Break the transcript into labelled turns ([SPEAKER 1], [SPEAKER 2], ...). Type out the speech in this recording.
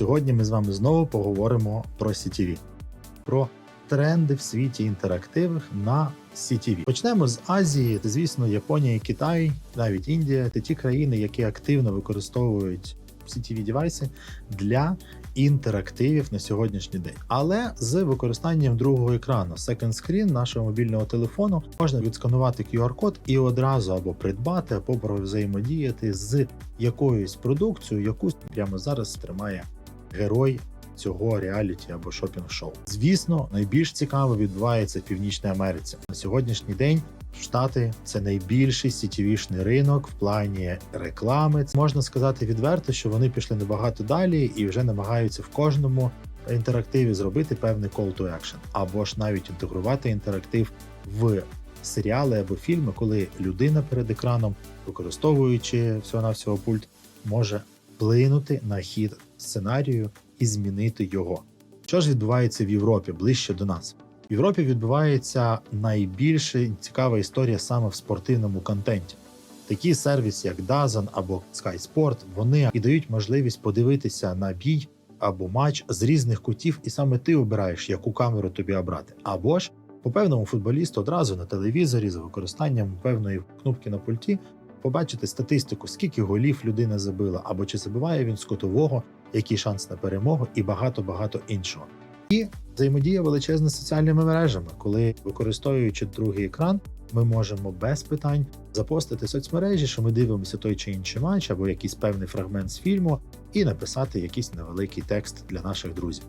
[SPEAKER 1] Сьогодні ми з вами знову поговоримо про CTV, про тренди в світі інтерактивних на CTV. Почнемо з Азії, звісно, Японія, Китай, навіть Індія. Це ті країни, які активно використовують CTV девайси для інтерактивів на сьогоднішній день, але з використанням другого екрану Second Screen нашого мобільного телефону можна відсканувати QR-код і одразу або придбати, або взаємодіяти з якоюсь продукцією, яку прямо зараз тримає герой цього реаліті або шопінг-шоу. Звісно, найбільш цікаво відбувається в Північній Америці. На сьогоднішній день Штати це найбільший сітівішний ринок в плані реклами. Можна сказати відверто, що вони пішли набагато далі і вже намагаються в кожному інтерактиві зробити певний call to action, або ж навіть інтегрувати інтерактив в серіали або фільми, коли людина перед екраном, використовуючи всього навсього пульт, може вплинути на хід сценарію і змінити його. Що ж відбувається в Європі ближче до нас? В Європі відбувається найбільша цікава історія саме в спортивному контенті. Такі сервіси, як Dazn або Sky Sport, вони і дають можливість подивитися на бій або матч з різних кутів, і саме ти обираєш, яку камеру тобі обрати. Або ж по певному футболісту одразу на телевізорі за використанням певної кнопки на пульті побачити статистику, скільки голів людина забила, або чи забиває він з котового, який шанс на перемогу, і багато багато іншого. І взаємодія величезна з соціальними мережами, коли використовуючи другий екран, ми можемо без питань запостити соцмережі, що ми дивимося той чи інший матч або якийсь певний фрагмент з фільму, і написати якийсь невеликий текст для наших друзів.